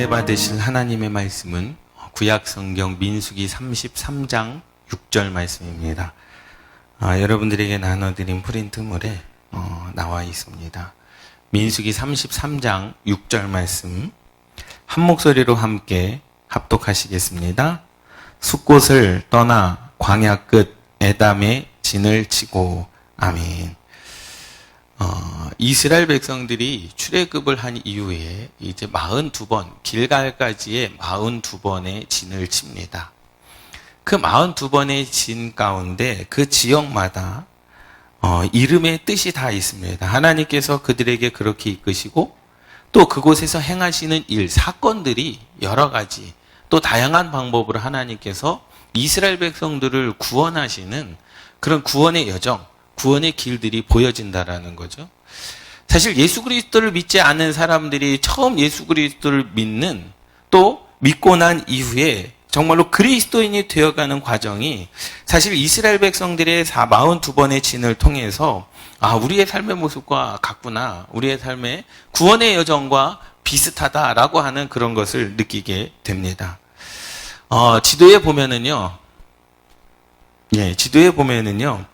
은혜 받으실 하나님의 말씀은 구약 성경 민수기 33장 6절 말씀입니다. 아, 여러분들에게 나눠드린 프린트물에 어, 나와 있습니다. 민수기 33장 6절 말씀 한 목소리로 함께 합독하시겠습니다. 숲곳을 떠나 광야 끝 에담의 진을 치고 아멘. 어, 이스라엘 백성들이 출애굽을 한 이후에 이제 42번 길갈까지의 42번의 진을 칩니다. 그 42번의 진 가운데 그 지역마다 어, 이름의 뜻이 다 있습니다. 하나님께서 그들에게 그렇게 이끄시고 또 그곳에서 행하시는 일, 사건들이 여러 가지 또 다양한 방법으로 하나님께서 이스라엘 백성들을 구원하시는 그런 구원의 여정, 구원의 길들이 보여진다라는 거죠. 사실 예수 그리스도를 믿지 않는 사람들이 처음 예수 그리스도를 믿는 또 믿고 난 이후에 정말로 그리스도인이 되어가는 과정이 사실 이스라엘 백성들의 42번의 진을 통해서 아, 우리의 삶의 모습과 같구나. 우리의 삶의 구원의 여정과 비슷하다라고 하는 그런 것을 느끼게 됩니다. 어, 지도에 보면은요. 예, 지도에 보면은요.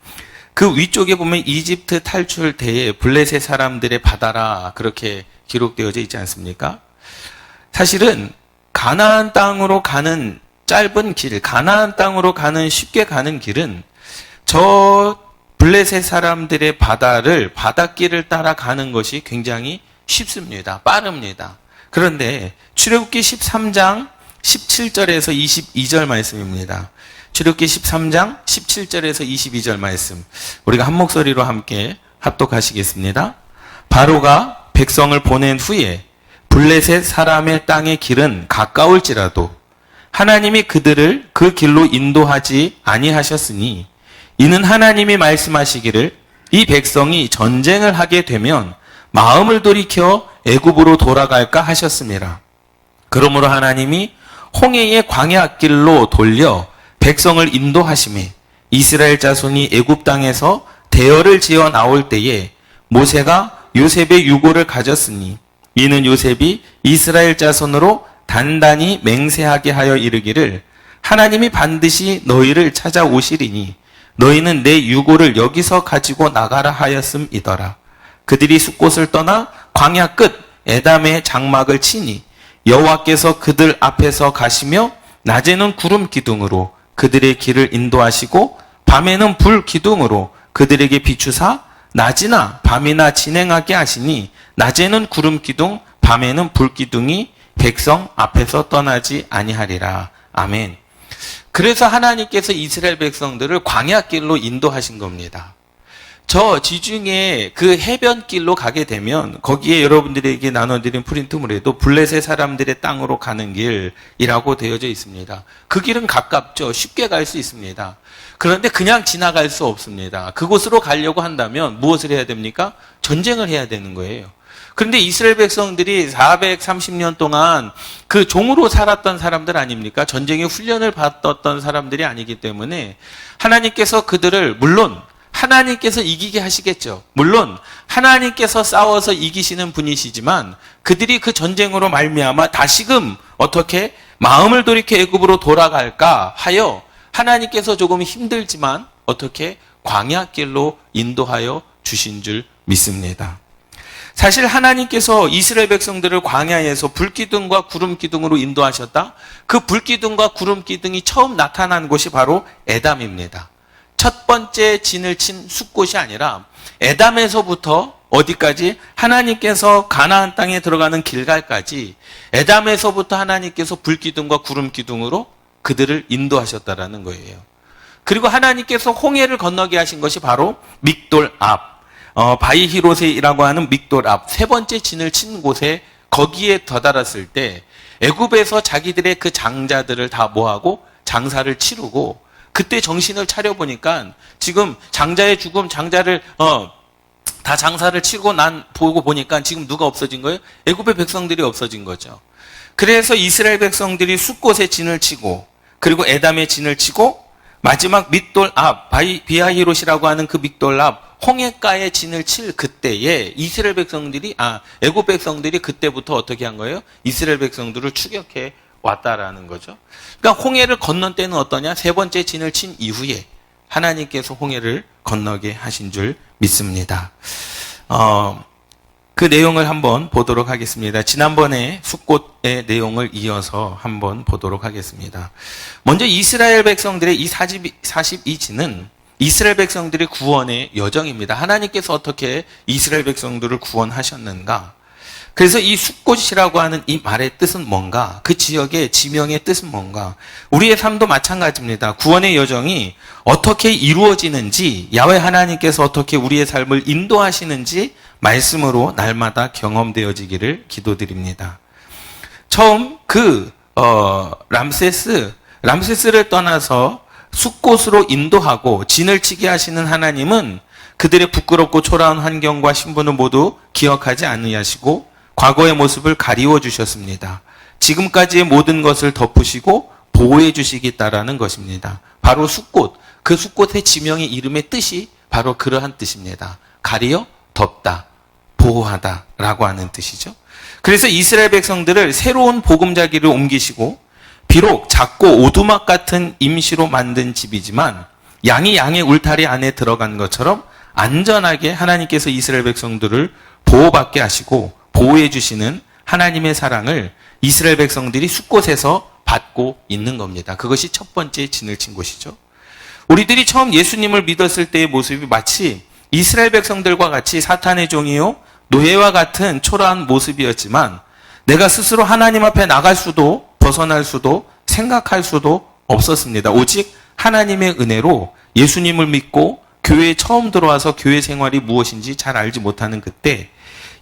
그 위쪽에 보면 이집트 탈출 때에 블레셋 사람들의 바다라 그렇게 기록되어져 있지 않습니까? 사실은 가나안 땅으로 가는 짧은 길, 가나안 땅으로 가는 쉽게 가는 길은 저 블레셋 사람들의 바다를 바닷길을 따라 가는 것이 굉장히 쉽습니다. 빠릅니다. 그런데 출애굽기 13장 17절에서 22절 말씀입니다. 출애굽기 13장 17절에서 22절 말씀. 우리가 한 목소리로 함께 합독하시겠습니다. 바로가 백성을 보낸 후에 블레셋 사람의 땅의 길은 가까울지라도 하나님이 그들을 그 길로 인도하지 아니하셨으니 이는 하나님이 말씀하시기를 이 백성이 전쟁을 하게 되면 마음을 돌이켜 애굽으로 돌아갈까 하셨습니다. 그러므로 하나님이 홍해의 광야 길로 돌려 백성을 인도하심에 이스라엘 자손이 애굽 땅에서 대열을 지어 나올 때에 모세가 요셉의 유고를 가졌으니 이는 요셉이 이스라엘 자손으로 단단히 맹세하게 하여 이르기를 하나님이 반드시 너희를 찾아오시리니 너희는 내 유고를 여기서 가지고 나가라 하였음이더라. 그들이 숲곳을 떠나 광야 끝 에담의 장막을 치니 여호와께서 그들 앞에서 가시며 낮에는 구름 기둥으로 그들의 길을 인도하시고 밤에는 불 기둥으로 그들에게 비추사 낮이나 밤이나 진행하게 하시니 낮에는 구름 기둥 밤에는 불 기둥이 백성 앞에서 떠나지 아니하리라. 아멘. 그래서 하나님께서 이스라엘 백성들을 광야 길로 인도하신 겁니다. 저 지중해 그 해변길로 가게 되면 거기에 여러분들에게 나눠드린 프린트물에도 블레셋 사람들의 땅으로 가는 길이라고 되어져 있습니다. 그 길은 가깝죠. 쉽게 갈 수 있습니다. 그런데 그냥 지나갈 수 없습니다. 그곳으로 가려고 한다면 무엇을 해야 됩니까? 전쟁을 해야 되는 거예요. 그런데 이스라엘 백성들이 430년 동안 그 종으로 살았던 사람들 아닙니까? 전쟁의 훈련을 받았던 사람들이 아니기 때문에 하나님께서 그들을 물론 하나님께서 이기게 하시겠죠. 물론 하나님께서 싸워서 이기시는 분이시지만 그들이 그 전쟁으로 말미암아 다시금 어떻게 마음을 돌이켜 애굽으로 돌아갈까 하여 하나님께서 조금 힘들지만 어떻게 광야길로 인도하여 주신 줄 믿습니다. 사실 하나님께서 이스라엘 백성들을 광야에서 불기둥과 구름기둥으로 인도하셨다. 그 불기둥과 구름기둥이 처음 나타난 곳이 바로 에담입니다. 첫 번째 진을 친 숲곳이 아니라 에담에서부터 어디까지? 하나님께서 가나안 땅에 들어가는 길갈까지 에담에서부터 하나님께서 불 기둥과 구름 기둥으로 그들을 인도하셨다라는 거예요. 그리고 하나님께서 홍해를 건너게 하신 것이 바로 믹돌 앞, 어, 바이히로세이라고 하는 믹돌 앞, 세 번째 진을 친 곳에 거기에 더달았을 때 애굽에서 자기들의 그 장자들을 다 모아고 장사를 치르고 그때 정신을 차려 보니까 지금 장자의 죽음, 장자를 어, 다 장사를 치고 난 보고 보니까 지금 누가 없어진 거예요? 애굽의 백성들이 없어진 거죠. 그래서 이스라엘 백성들이 숲곳에 진을 치고 그리고 에담의 진을 치고 마지막 믹돌 앞 바이 비하히롯이라고 하는 그 믹돌 앞 홍해가에 진을 칠 그때에 이스라엘 백성들이 아 애굽 백성들이 그때부터 어떻게 한 거예요? 이스라엘 백성들을 추격해 왔다라는 거죠. 그러니까 홍해를 건넌 때는 어떠냐? 세 번째 진을 친 이후에 하나님께서 홍해를 건너게 하신 줄 믿습니다. 어, 그 내용을 한번 보도록 하겠습니다. 지난번에 숫꽃의 내용을 이어서 한번 보도록 하겠습니다. 먼저 이스라엘 백성들의 이 40, 42지는 이스라엘 백성들의 구원의 여정입니다. 하나님께서 어떻게 이스라엘 백성들을 구원하셨는가? 그래서 이 숫꽃이라고 하는 이 말의 뜻은 뭔가? 그 지역의 지명의 뜻은 뭔가? 우리의 삶도 마찬가지입니다. 구원의 여정이 어떻게 이루어지는지, 야외 하나님께서 어떻게 우리의 삶을 인도하시는지 말씀으로 날마다 경험되어지기를 기도드립니다. 처음 그 어, 람세스 람세스를 떠나서 숲곳으로 인도하고 진을 치게 하시는 하나님은 그들의 부끄럽고 초라한 환경과 신분을 모두 기억하지 않으시고 과거의 모습을 가리워 주셨습니다. 지금까지의 모든 것을 덮으시고 보호해 주시겠다라는 것입니다. 바로 숲꽃, 그 숲꽃의 지명의 이름의 뜻이 바로 그러한 뜻입니다. 가리어 덮다, 보호하다라고 하는 뜻이죠. 그래서 이스라엘 백성들을 새로운 보금자기를 옮기시고 비록 작고 오두막 같은 임시로 만든 집이지만 양이 양의 울타리 안에 들어간 것처럼 안전하게 하나님께서 이스라엘 백성들을 보호받게 하시고 보호해 주시는 하나님의 사랑을 이스라엘 백성들이 숲곳에서 받고 있는 겁니다. 그것이 첫 번째 진을 친 곳이죠. 우리들이 처음 예수님을 믿었을 때의 모습이 마치 이스라엘 백성들과 같이 사탄의 종이요 노예와 같은 초라한 모습이었지만 내가 스스로 하나님 앞에 나갈 수도 벗어날 수도 생각할 수도 없었습니다. 오직 하나님의 은혜로 예수님을 믿고 교회에 처음 들어와서 교회 생활이 무엇인지 잘 알지 못하는 그때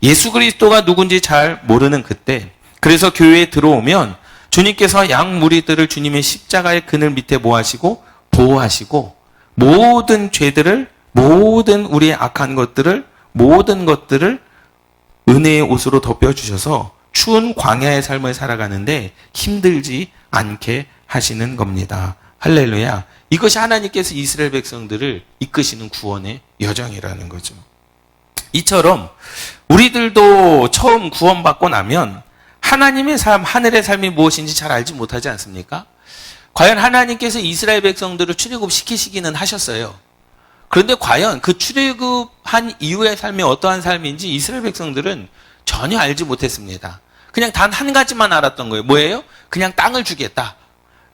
예수 그리스도가 누군지 잘 모르는 그때 그래서 교회에 들어오면 주님께서 양 무리들을 주님의 십자가의 그늘 밑에 모아시고 보호하시고 모든 죄들을 모든 우리의 악한 것들을 모든 것들을 은혜의 옷으로 덮여 주셔서 추운 광야의 삶을 살아가는데 힘들지 않게 하시는 겁니다. 할렐루야. 이것이 하나님께서 이스라엘 백성들을 이끄시는 구원의 여정이라는 거죠. 이처럼 우리들도 처음 구원받고 나면 하나님의 삶, 하늘의 삶이 무엇인지 잘 알지 못하지 않습니까? 과연 하나님께서 이스라엘 백성들을 출애굽 시키시기는 하셨어요. 그런데 과연 그 출애굽한 이후의 삶이 어떠한 삶인지 이스라엘 백성들은 전혀 알지 못했습니다. 그냥 단 한 가지만 알았던 거예요. 뭐예요? 그냥 땅을 주겠다.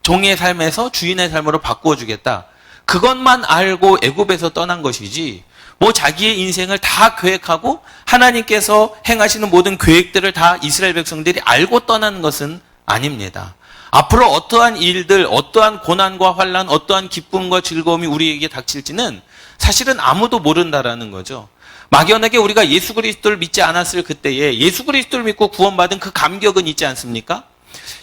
종의 삶에서 주인의 삶으로 바꾸어 주겠다. 그것만 알고 애굽에서 떠난 것이지 뭐 자기의 인생을 다 계획하고 하나님께서 행하시는 모든 계획들을 다 이스라엘 백성들이 알고 떠나는 것은 아닙니다. 앞으로 어떠한 일들, 어떠한 고난과 환란, 어떠한 기쁨과 즐거움이 우리에게 닥칠지는 사실은 아무도 모른다라는 거죠. 막연하게 우리가 예수 그리스도를 믿지 않았을 그때에 예수 그리스도를 믿고 구원받은 그 감격은 있지 않습니까?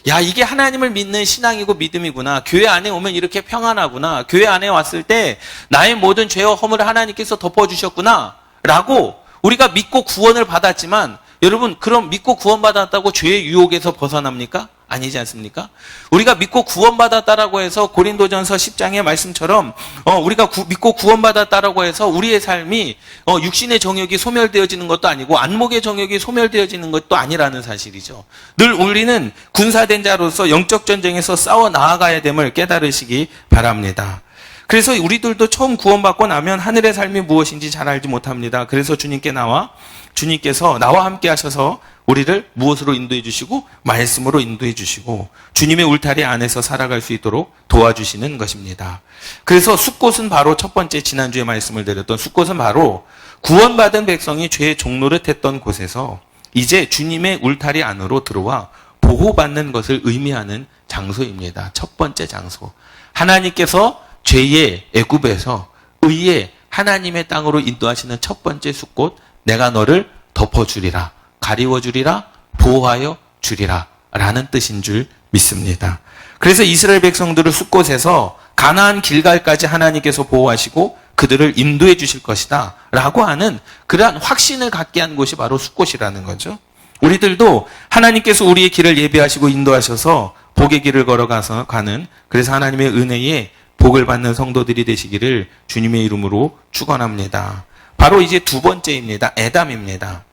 야, 이게 하나님을 믿는 신앙이고 믿음이구나. 교회 안에 오면 이렇게 평안하구나. 교회 안에 왔을 때 나의 모든 죄와 허물을 하나님께서 덮어주셨구나. 라고 우리가 믿고 구원을 받았지만 여러분, 그럼 믿고 구원받았다고 죄의 유혹에서 벗어납니까? 아니지 않습니까? 우리가 믿고 구원받았다라고 해서 고린도전서 10장의 말씀처럼 어, 우리가 구, 믿고 구원받았다라고 해서 우리의 삶이 어, 육신의 정욕이 소멸되어지는 것도 아니고 안목의 정욕이 소멸되어지는 것도 아니라는 사실이죠. 늘 우리는 군사된 자로서 영적 전쟁에서 싸워 나아가야 됨을 깨달으시기 바랍니다. 그래서 우리들도 처음 구원받고 나면 하늘의 삶이 무엇인지 잘 알지 못합니다. 그래서 주님께 나와 주님께서 나와 함께 하셔서 우리를 무엇으로 인도해 주시고 말씀으로 인도해 주시고 주님의 울타리 안에서 살아갈 수 있도록 도와주시는 것입니다. 그래서 숫꽃은 바로 첫 번째 지난주에 말씀을 드렸던 숫꽃은 바로 구원받은 백성이 죄의 종노릇했던 곳에서 이제 주님의 울타리 안으로 들어와 보호받는 것을 의미하는 장소입니다. 첫 번째 장소. 하나님께서 죄의 애굽에서 의의 하나님의 땅으로 인도하시는 첫 번째 숫꽃 내가 너를 덮어주리라. 가리워 주리라, 보호하여 주리라. 라는 뜻인 줄 믿습니다. 그래서 이스라엘 백성들을 숲곳에서 가나안 길갈까지 하나님께서 보호하시고 그들을 인도해 주실 것이다. 라고 하는 그러한 확신을 갖게 한 곳이 바로 숲곳이라는 거죠. 우리들도 하나님께서 우리의 길을 예배하시고 인도하셔서 복의 길을 걸어가서 가는 그래서 하나님의 은혜에 복을 받는 성도들이 되시기를 주님의 이름으로 축원합니다. 바로 이제 두 번째입니다. 에담입니다.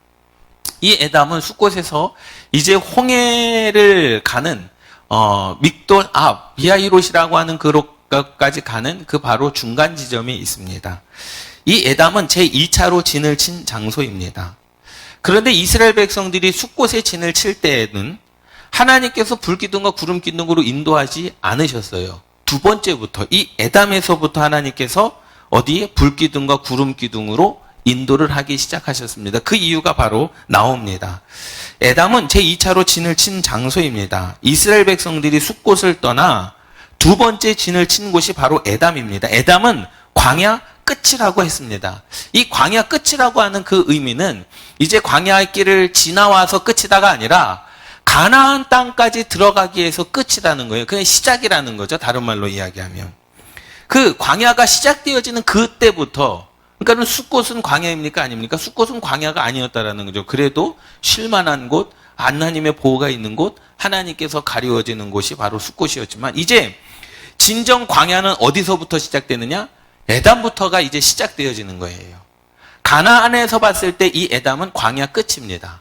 이 에담은 숲곳에서 이제 홍해를 가는 어, 믹돌 앞 비아이롯이라고 하는 그곳까지 가는 그 바로 중간 지점이 있습니다. 이 에담은 제 2차로 진을 친 장소입니다. 그런데 이스라엘 백성들이 숲곳에 진을 칠 때에는 하나님께서 불기둥과 구름 기둥으로 인도하지 않으셨어요. 두 번째부터 이 에담에서부터 하나님께서 어디에 불기둥과 구름 기둥으로 인도를 하기 시작하셨습니다. 그 이유가 바로 나옵니다. 에담은 제2차로 진을 친 장소입니다. 이스라엘 백성들이 숲곳을 떠나 두 번째 진을 친 곳이 바로 에담입니다. 에담은 광야 끝이라고 했습니다. 이 광야 끝이라고 하는 그 의미는 이제 광야의 길을 지나와서 끝이다가 아니라 가나안 땅까지 들어가기 위해서 끝이라는 거예요. 그냥 시작이라는 거죠. 다른 말로 이야기하면. 그 광야가 시작되어지는 그때부터 그러니까는 숲곳은 광야입니까 아닙니까? 숲곳은 광야가 아니었다라는 거죠. 그래도 쉴만한 곳, 하나님의 보호가 있는 곳, 하나님께서 가리워지는 곳이 바로 숲곳이었지만 이제 진정 광야는 어디서부터 시작되느냐? 에담부터가 이제 시작되어지는 거예요. 가나안에서 봤을 때 이 에담은 광야 끝입니다.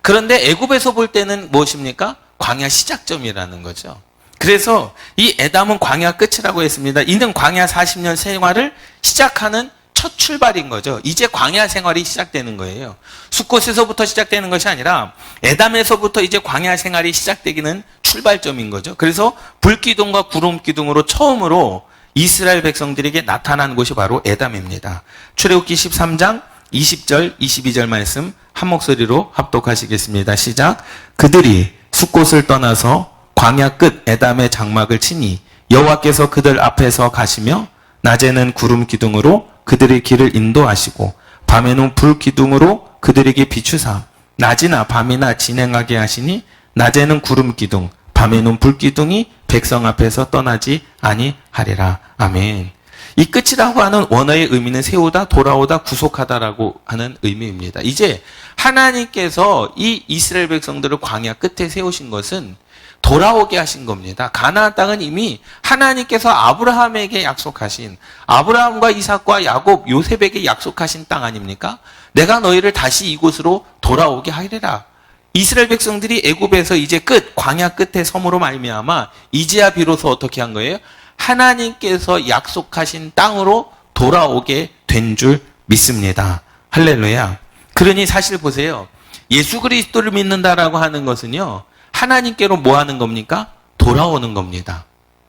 그런데 애굽에서 볼 때는 무엇입니까? 광야 시작점이라는 거죠. 그래서 이 에담은 광야 끝이라고 했습니다. 이는 광야 40년 생활을 시작하는 첫 출발인 거죠. 이제 광야 생활이 시작되는 거예요. 숲곳에서부터 시작되는 것이 아니라 에담에서부터 이제 광야 생활이 시작되기는 출발점인 거죠. 그래서 불기둥과 구름 기둥으로 처음으로 이스라엘 백성들에게 나타난 곳이 바로 에담입니다. 출애굽기 13장 20절, 22절 말씀 한 목소리로 합독하시겠습니다. 시작. 그들이 숲곳을 떠나서 광야 끝 에담의 장막을 치니 여호와께서 그들 앞에서 가시며 낮에는 구름 기둥으로 그들의 길을 인도하시고 밤에는 불 기둥으로 그들에게 비추사 낮이나 밤이나 진행하게 하시니 낮에는 구름 기둥 밤에는 불 기둥이 백성 앞에서 떠나지 아니하리라. 아멘. 이 끝이라고 하는 원어의 의미는 세우다, 돌아오다, 구속하다라고 하는 의미입니다. 이제 하나님께서 이 이스라엘 백성들을 광야 끝에 세우신 것은 돌아오게 하신 겁니다. 가나안 땅은 이미 하나님께서 아브라함에게 약속하신 아브라함과 이삭과 야곱, 요셉에게 약속하신 땅 아닙니까? 내가 너희를 다시 이곳으로 돌아오게 하리라. 이스라엘 백성들이 애굽에서 이제 끝 광야 끝에 섬으로 말미암아 이제야 비로소 어떻게 한 거예요? 하나님께서 약속하신 땅으로 돌아오게 된 줄 믿습니다. 할렐루야. 그러니 사실 보세요. 예수 그리스도를 믿는다라고 하는 것은요. 하나님께로 뭐 하는 겁니까? 돌아오는 겁니다.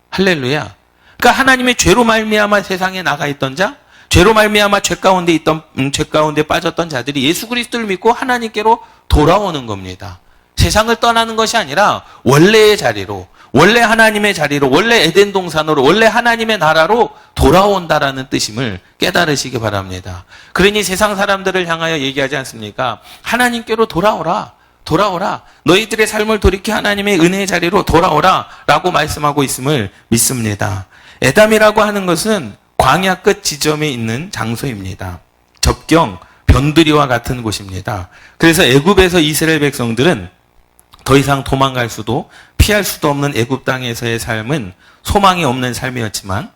할렐루야. 그러니까 하나님의 죄로 말미암아 세상에 나가 있던 자, 죄로 말미암아 죄 가운데 있던 음, 죄 가운데 빠졌던 자들이 예수 그리스도를 믿고 하나님께로 돌아오는 겁니다. 세상을 떠나는 것이 아니라 원래의 자리로, 원래 하나님의 자리로, 원래 에덴 동산으로, 원래 하나님의 나라로 돌아온다라는 뜻임을 깨달으시기 바랍니다. 그러니 세상 사람들을 향하여 얘기하지 않습니까? 하나님께로 돌아오라. 돌아오라. 너희들의 삶을 돌이켜 하나님의 은혜의 자리로 돌아오라. 라고 말씀하고 있음을 믿습니다. 에담이라고 하는 것은 광야 끝 지점에 있는 장소입니다. 접경, 변두리와 같은 곳입니다. 그래서 애굽에서 이스라엘 백성들은 더 이상 도망갈 수도 피할 수도 없는 애굽 땅에서의 삶은 소망이 없는 삶이었지만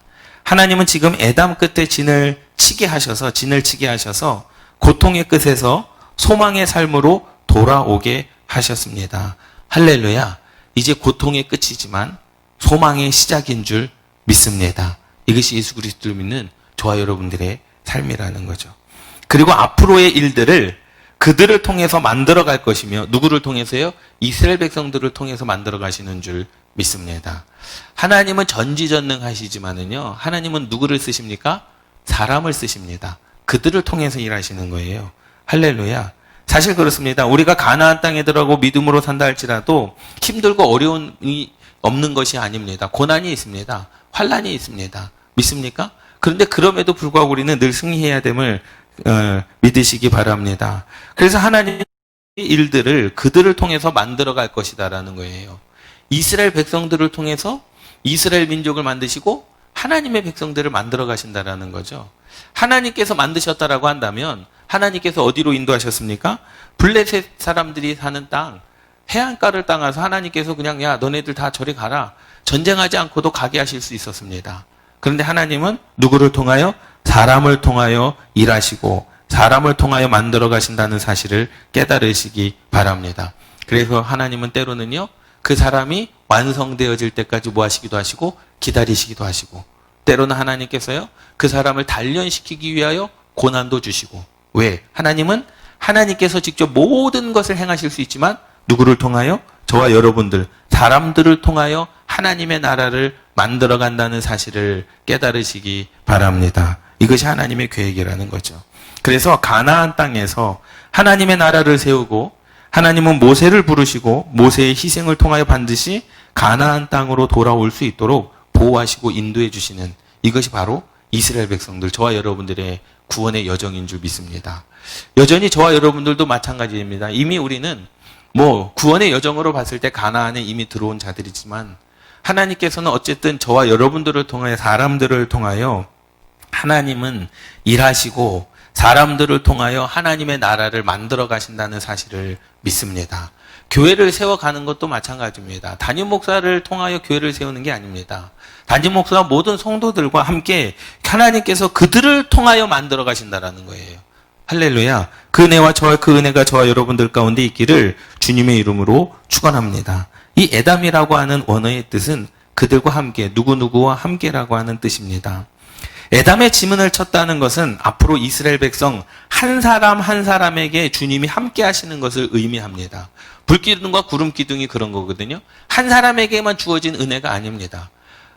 하나님은 지금 에담 끝에 진을 치게 하셔서 진을 치게 하셔서 고통의 끝에서 소망의 삶으로 돌아오게 하셨습니다. 할렐루야. 이제 고통의 끝이지만 소망의 시작인 줄 믿습니다. 이것이 예수 그리스도를 믿는 저와 여러분들의 삶이라는 거죠. 그리고 앞으로의 일들을 그들을 통해서 만들어 갈 것이며 누구를 통해서요? 이스라엘 백성들을 통해서 만들어 가시는 줄 믿습니다. 하나님은 전지전능하시지만은요. 하나님은 누구를 쓰십니까? 사람을 쓰십니다. 그들을 통해서 일하시는 거예요. 할렐루야. 사실 그렇습니다. 우리가 가나안 땅에 들어가고 믿음으로 산다 할지라도 힘들고 어려움이 없는 것이 아닙니다. 고난이 있습니다. 환란이 있습니다. 믿습니까? 그런데 그럼에도 불구하고 우리는 늘 승리해야 됨을 어, 믿으시기 바랍니다. 그래서 하나님의 일들을 그들을 통해서 만들어 갈 것이다라는 거예요. 이스라엘 백성들을 통해서 이스라엘 민족을 만드시고 하나님의 백성들을 만들어 가신다라는 거죠. 하나님께서 만드셨다라고 한다면 하나님께서 어디로 인도하셨습니까? 블레셋 사람들이 사는 땅, 해안가를 땅아서 하나님께서 그냥 야 너네들 다 저리 가라. 전쟁하지 않고도 가게 하실 수 있었습니다. 그런데 하나님은 누구를 통하여 사람을 통하여 일하시고 사람을 통하여 만들어 가신다는 사실을 깨달으시기 바랍니다. 그래서 하나님은 때로는요, 그 사람이 완성되어질 때까지 뭐 하시기도 하시고, 기다리시기도 하시고, 때로는 하나님께서요, 그 사람을 단련시키기 위하여 고난도 주시고, 왜? 하나님은 하나님께서 직접 모든 것을 행하실 수 있지만, 누구를 통하여? 저와 여러분들, 사람들을 통하여 하나님의 나라를 만들어 간다는 사실을 깨달으시기 바랍니다. 이것이 하나님의 계획이라는 거죠. 그래서 가나안 땅에서 하나님의 나라를 세우고 하나님은 모세를 부르시고 모세의 희생을 통하여 반드시 가나안 땅으로 돌아올 수 있도록 보호하시고 인도해 주시는 이것이 바로 이스라엘 백성들, 저와 여러분들의 구원의 여정인 줄 믿습니다. 여전히 저와 여러분들도 마찬가지입니다. 이미 우리는 뭐 구원의 여정으로 봤을 때 가나안에 이미 들어온 자들이지만 하나님께서는 어쨌든 저와 여러분들을 통하여 사람들을 통하여 하나님은 일하시고 사람들을 통하여 하나님의 나라를 만들어 가신다는 사실을 믿습니다. 교회를 세워가는 것도 마찬가지입니다. 담임 목사를 통하여 교회를 세우는 게 아닙니다. 담임 목사와 모든 성도들과 함께 하나님께서 그들을 통하여 만들어 가신다라는 거예요. 할렐루야. 그 은혜와 저와 그 은혜가 저와 여러분들 가운데 있기를 주님의 이름으로 축원합니다. 이 에담이라고 하는 원어의 뜻은 그들과 함께 누구누구와 함께라고 하는 뜻입니다. 에담의 지문을 쳤다는 것은 앞으로 이스라엘 백성 한 사람 한 사람에게 주님이 함께 하시는 것을 의미합니다. 불기둥과 구름 기둥이 그런 거거든요. 한 사람에게만 주어진 은혜가 아닙니다.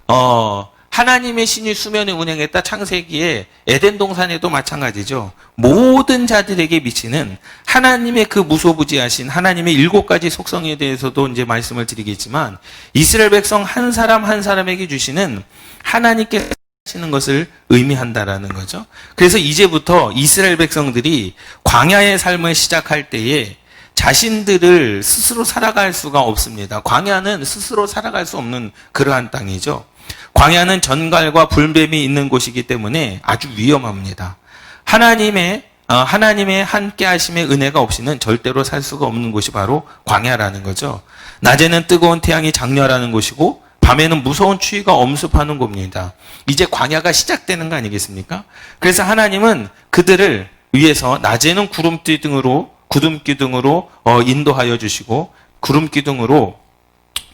어, 하나님의 신이 수면에 운행했다 창세기에 에덴 동산에도 마찬가지죠. 모든 자들에게 미치는 하나님의 그 무소부지하신 하나님의 일곱 가지 속성에 대해서도 이제 말씀을 드리겠지만 이스라엘 백성 한 사람 한 사람에게 주시는 하나님께 하시는 것을 의미한다라는 거죠. 그래서 이제부터 이스라엘 백성들이 광야의 삶을 시작할 때에 자신들을 스스로 살아갈 수가 없습니다. 광야는 스스로 살아갈 수 없는 그러한 땅이죠. 광야는 전갈과 불뱀이 있는 곳이기 때문에 아주 위험합니다. 하나님의 어, 하나님의 함께 하심의 은혜가 없이는 절대로 살 수가 없는 곳이 바로 광야라는 거죠. 낮에는 뜨거운 태양이 장렬하는 곳이고 밤에는 무서운 추위가 엄습하는 겁니다. 이제 광야가 시작되는 거 아니겠습니까? 그래서 하나님은 그들을 위해서 낮에는 구름 기둥으로 구름 기둥으로 어, 인도하여 주시고 구름 기둥으로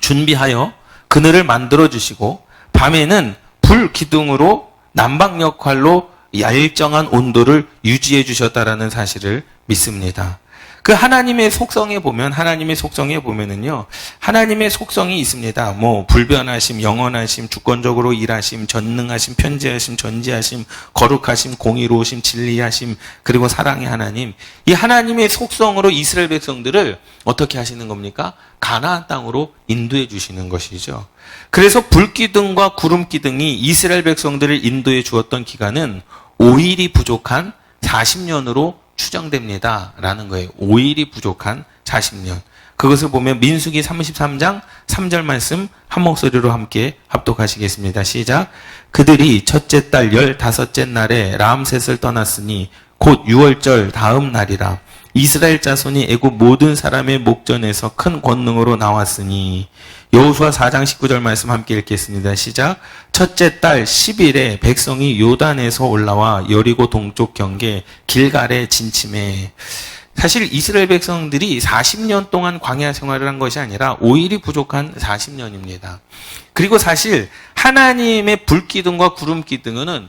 준비하여 그늘을 만들어 주시고 밤에는 불 기둥으로 난방 역할로 일정한 온도를 유지해 주셨다라는 사실을 믿습니다. 그 하나님의 속성에 보면 하나님의 속성에 보면은요 하나님의 속성이 있습니다. 뭐 불변하심, 영원하심, 주권적으로 일하심, 전능하심, 편지하심, 전지하심, 거룩하심, 공의로우심, 진리하심 그리고 사랑의 하나님 이 하나님의 속성으로 이스라엘 백성들을 어떻게 하시는 겁니까? 가나안 땅으로 인도해 주시는 것이죠. 그래서 불기둥과 구름기둥이 이스라엘 백성들을 인도해 주었던 기간은 5일이 부족한 40년으로 추정됩니다. 라는 거예요. 5일이 부족한 40년. 그것을 보면 민수기 33장 3절 말씀 한 목소리로 함께 합독하시겠습니다. 시작. 그들이 첫째 달 열다섯째 날에 라암셋을 떠났으니 곧 6월절 다음 날이라. 이스라엘 자손이 애굽 모든 사람의 목전에서 큰 권능으로 나왔으니 여호수아 4장 19절 말씀 함께 읽겠습니다. 시작. 첫째 달 10일에 백성이 요단에서 올라와 여리고 동쪽 경계 길갈에 진침해 사실 이스라엘 백성들이 40년 동안 광야 생활을 한 것이 아니라 5일이 부족한 40년입니다. 그리고 사실 하나님의 불기둥과 구름기둥은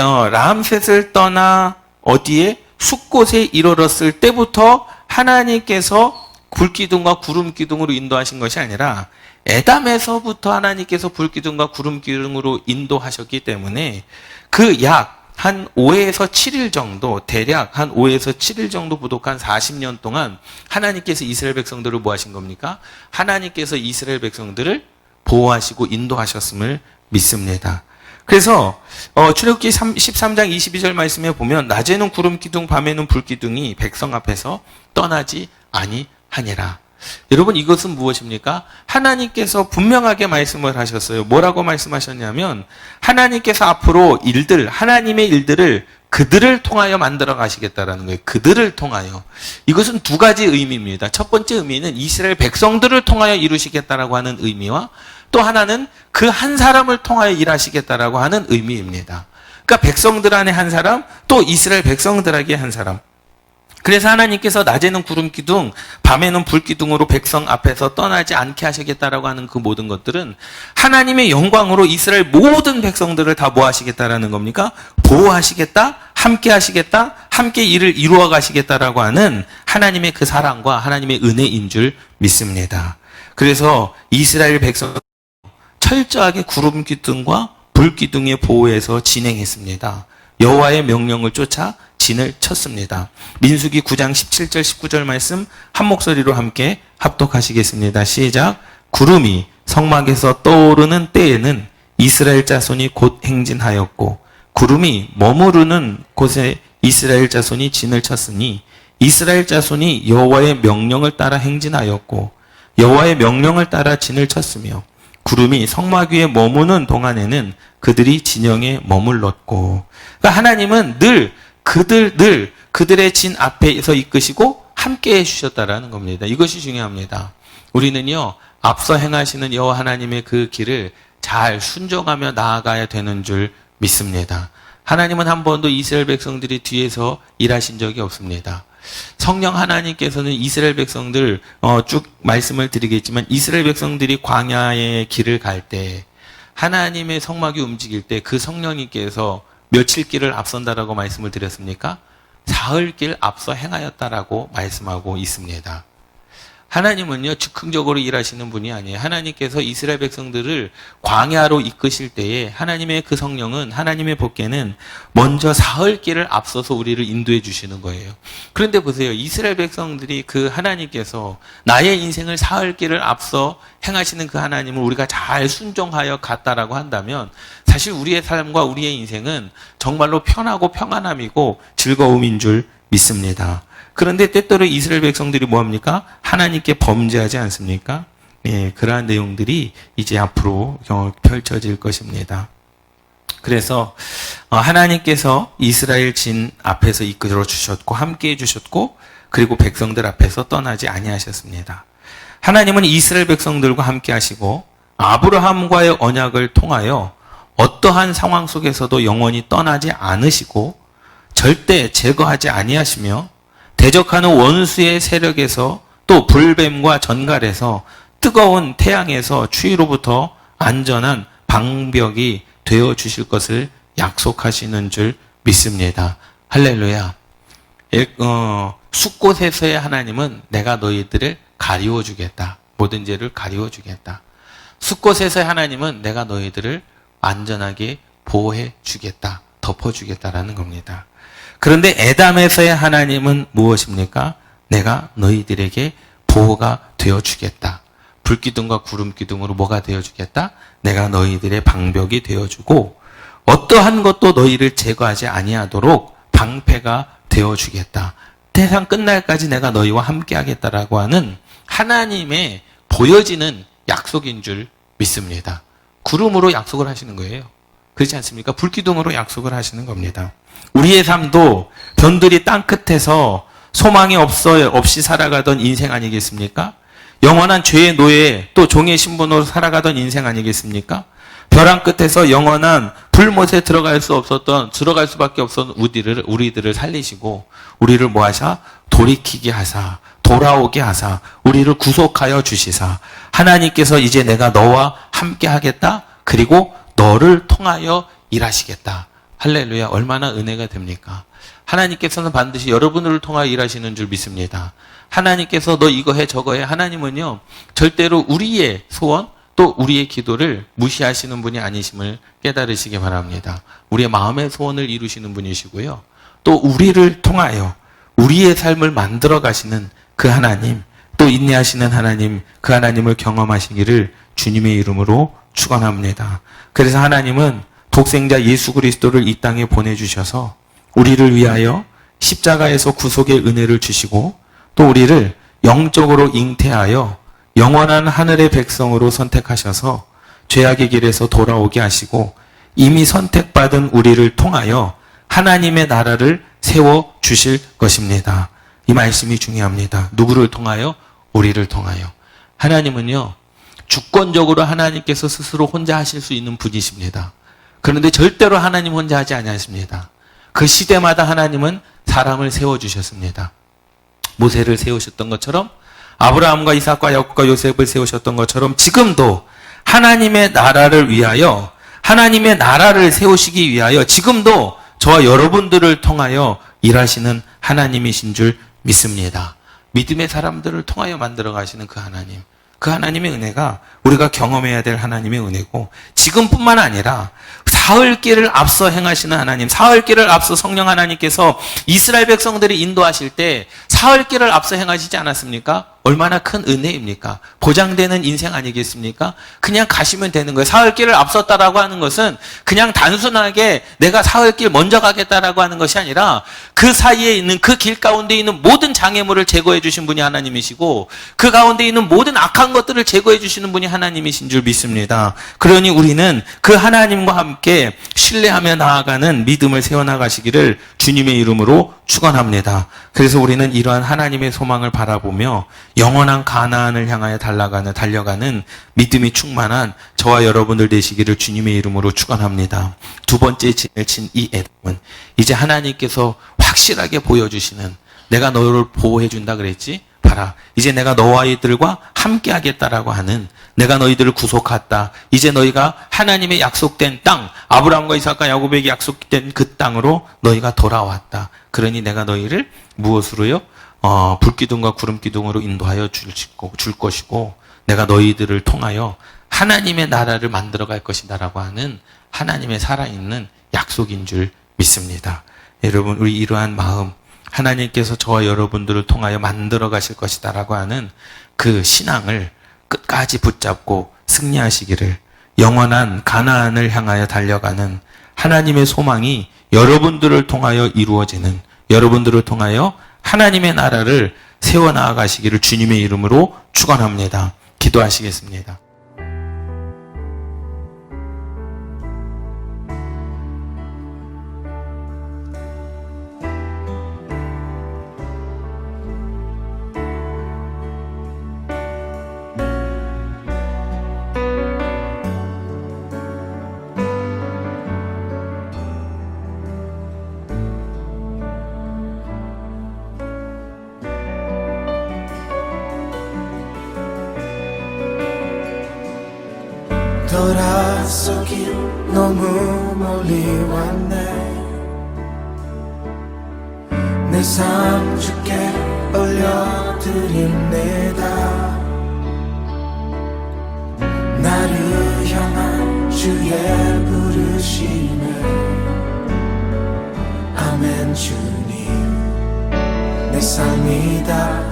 어, 라암셋을 떠나 어디에 숲곳에 이르렀을 때부터 하나님께서 불기둥과 구름기둥으로 인도하신 것이 아니라 에담에서부터 하나님께서 불기둥과 구름기둥으로 인도하셨기 때문에 그 약 한 5에서 7일 정도, 대략 한 5에서 7일 정도 부족한 40년 동안 하나님께서 이스라엘 백성들을 뭐 하신 겁니까? 하나님께서 이스라엘 백성들을 보호하시고 인도하셨음을 믿습니다. 그래서 어, 출애굽기 13장 22절 말씀에 보면 낮에는 구름 기둥 밤에는 불 기둥이 백성 앞에서 떠나지 아니하니라. 여러분 이것은 무엇입니까? 하나님께서 분명하게 말씀을 하셨어요. 뭐라고 말씀하셨냐면 하나님께서 앞으로 일들 하나님의 일들을 그들을 통하여 만들어 가시겠다라는 거예요. 그들을 통하여. 이것은 두 가지 의미입니다. 첫 번째 의미는 이스라엘 백성들을 통하여 이루시겠다라고 하는 의미와 또 하나는 그 한 사람을 통하여 일하시겠다라고 하는 의미입니다. 그러니까 백성들 안에 한 사람, 또 이스라엘 백성들에게 한 사람. 그래서 하나님께서 낮에는 구름 기둥, 밤에는 불 기둥으로 백성 앞에서 떠나지 않게 하시겠다라고 하는 그 모든 것들은 하나님의 영광으로 이스라엘 모든 백성들을 다뭐 하시겠다라는 겁니까? 보호하시겠다, 함께 하시겠다, 함께 일을 이루어 가시겠다라고 하는 하나님의 그 사랑과 하나님의 은혜인 줄 믿습니다. 그래서 이스라엘 백성 철저하게 구름 기둥과 불 기둥의 보호에서 진행했습니다. 여호와의 명령을 쫓아 진을 쳤습니다. 민수기 9장 17절 19절 말씀 한 목소리로 함께 합독하시겠습니다. 시작. 구름이 성막에서 떠오르는 때에는 이스라엘 자손이 곧 행진하였고 구름이 머무르는 곳에 이스라엘 자손이 진을 쳤으니 이스라엘 자손이 여호와의 명령을 따라 행진하였고 여호와의 명령을 따라 진을 쳤으며 구름이 성막 위에 머무는 동안에는 그들이 진영에 머물렀고 그러니까 하나님은 늘 그들 늘 그들의 진 앞에서 이끄시고 함께 해주셨다라는 겁니다. 이것이 중요합니다. 우리는요 앞서 행하시는 여호와 하나님의 그 길을 잘 순종하며 나아가야 되는 줄 믿습니다. 하나님은 한 번도 이스라엘 백성들이 뒤에서 일하신 적이 없습니다. 성령 하나님께서는 이스라엘 백성들 어, 쭉 말씀을 드리겠지만 이스라엘 백성들이 광야의 길을 갈 때 하나님의 성막이 움직일 때 그 성령님께서 며칠 길을 앞선다라고 말씀을 드렸습니까? 사흘 길 앞서 행하였다라고 말씀하고 있습니다. 하나님은요, 즉흥적으로 일하시는 분이 아니에요. 하나님께서 이스라엘 백성들을 광야로 이끄실 때에 하나님의 그 성령은, 하나님의 복계는 먼저 사흘 길을 앞서서 우리를 인도해 주시는 거예요. 그런데 보세요. 이스라엘 백성들이 그 하나님께서 나의 인생을 사흘 길을 앞서 행하시는 그 하나님을 우리가 잘 순종하여 갔다라고 한다면 사실 우리의 삶과 우리의 인생은 정말로 편하고 평안함이고 즐거움인 줄 믿습니다. 그런데 때때로 이스라엘 백성들이 뭐합니까? 하나님께 범죄하지 않습니까? 예, 그러한 내용들이 이제 앞으로 펼쳐질 것입니다. 그래서 어, 하나님께서 이스라엘 진 앞에서 이끌어 주셨고 함께 해 주셨고 그리고 백성들 앞에서 떠나지 아니하셨습니다. 하나님은 이스라엘 백성들과 함께 하시고 아브라함과의 언약을 통하여 어떠한 상황 속에서도 영원히 떠나지 않으시고 절대 제거하지 아니하시며 대적하는 원수의 세력에서 또 불뱀과 전갈에서 뜨거운 태양에서 추위로부터 안전한 방벽이 되어 주실 것을 약속하시는 줄 믿습니다. 할렐루야. 어, 숲곳에서의 하나님은 내가 너희들을 가리워 주겠다. 모든 죄를 가리워 주겠다. 숲곳에서의 하나님은 내가 너희들을 안전하게 보호해 주겠다. 덮어 주겠다라는 겁니다. 그런데 에담에서의 하나님은 무엇입니까? 내가 너희들에게 보호가 되어 주겠다. 불기둥과 구름기둥으로 뭐가 되어 주겠다? 내가 너희들의 방벽이 되어 주고 어떠한 것도 너희를 제거하지 아니하도록 방패가 되어 주겠다. 세상 끝날까지 내가 너희와 함께 하겠다라고 하는 하나님의 보여지는 약속인 줄 믿습니다. 구름으로 약속을 하시는 거예요. 그렇지 않습니까? 불기둥으로 약속을 하시는 겁니다. 우리의 삶도 변들이 땅 끝에서 소망이 없어 없이 살아가던 인생 아니겠습니까? 영원한 죄의 노예 또 종의 신분으로 살아가던 인생 아니겠습니까? 벼랑 끝에서 영원한 불못에 들어갈 수 없었던 들어갈 수밖에 없었던 우리를 우리들을 살리시고 우리를 뭐하사 돌이키게 하사 돌아오게 하사 우리를 구속하여 주시사 하나님께서 이제 내가 너와 함께 하겠다 그리고 너를 통하여 일하시겠다 할렐루야 얼마나 은혜가 됩니까? 하나님께서는 반드시 여러분을 통하여 일하시는 줄 믿습니다. 하나님께서 너 이거 해 저거 해 하나님은요 절대로 우리의 소원 또 우리의 기도를 무시하시는 분이 아니심을 깨달으시기 바랍니다. 우리의 마음의 소원을 이루시는 분이시고요. 또 우리를 통하여 우리의 삶을 만들어 가시는 그 하나님, 또 인내하시는 하나님, 그 하나님을 경험하시기를 주님의 이름으로 축원합니다. 그래서 하나님은 독생자 예수 그리스도를 이 땅에 보내주셔서 우리를 위하여 십자가에서 구속의 은혜를 주시고 또 우리를 영적으로 잉태하여 영원한 하늘의 백성으로 선택하셔서 죄악의 길에서 돌아오게 하시고 이미 선택받은 우리를 통하여 하나님의 나라를 세워 주실 것입니다. 이 말씀이 중요합니다. 누구를 통하여? 우리를 통하여. 하나님은요, 주권적으로 하나님께서 스스로 혼자 하실 수 있는 분이십니다. 그런데 절대로 하나님 혼자 하지 아니하십니다. 그 시대마다 하나님은 사람을 세워 주셨습니다. 모세를 세우셨던 것처럼 아브라함과 이삭과 야곱과 요셉을 세우셨던 것처럼 지금도 하나님의 나라를 위하여 하나님의 나라를 세우시기 위하여 지금도 저와 여러분들을 통하여 일하시는 하나님이신 줄 믿습니다. 믿음의 사람들을 통하여 만들어 가시는 그 하나님. 그 하나님의 은혜가 우리가 경험해야 될 하나님의 은혜고 지금뿐만 아니라 사흘 길을 앞서 행하시는 하나님, 사흘 길을 앞서 성령 하나님께서 이스라엘 백성들이 인도하실 때 사흘 길을 앞서 행하시지 않았습니까? 얼마나 큰 은혜입니까? 보장되는 인생 아니겠습니까? 그냥 가시면 되는 거예요. 사흘 길을 앞섰다라고 하는 것은 그냥 단순하게 내가 사흘 길 먼저 가겠다라고 하는 것이 아니라 그 사이에 있는 그 길 가운데 있는 모든 장애물을 제거해 주신 분이 하나님이시고 그 가운데 있는 모든 악한 것들을 제거해 주시는 분이 하나님이신 줄 믿습니다. 그러니 우리는 그 하나님과 함께 신뢰하며 나아가는 믿음을 세워나가시기를 주님의 이름으로 축원합니다. 그래서 우리는 이러한 하나님의 소망을 바라보며 영원한 가나안을 향하여 달려가는 달려가는 믿음이 충만한 저와 여러분들 되시기를 주님의 이름으로 축원합니다. 두 번째 진을 친이 애덤은 이제 하나님께서 확실하게 보여주시는 내가 너를 보호해 준다 그랬지? 봐라. 이제 내가 너와 이들과 함께 하겠다라고 하는 내가 너희들을 구속했다. 이제 너희가 하나님의 약속된 땅, 아브라함과 이삭과 야곱에게 약속된 그 땅으로 너희가 돌아왔다. 그러니 내가 너희를 무엇으로요? 어, 불기둥과 구름기둥으로 인도하여 줄, 줄 것이고 내가 너희들을 통하여 하나님의 나라를 만들어 갈 것이다라고 하는 하나님의 살아있는 약속인 줄 믿습니다. 여러분, 우리 이러한 마음, 하나님께서 저와 여러분들을 통하여 만들어 가실 것이다라고 하는 그 신앙을 끝까지 붙잡고 승리하시기를 영원한 가나안을 향하여 달려가는 하나님의 소망이 여러분들을 통하여 이루어지는 여러분들을 통하여 하나님의 나라를 세워 나가시기를 주님의 이름으로 축원합니다. 기도하시겠습니다. 돌아서길 너무 멀리 왔네. 내 삶 주께 올려드립니다. 나를 향한 주의 부르심에 아멘 주님. 내 삶이 다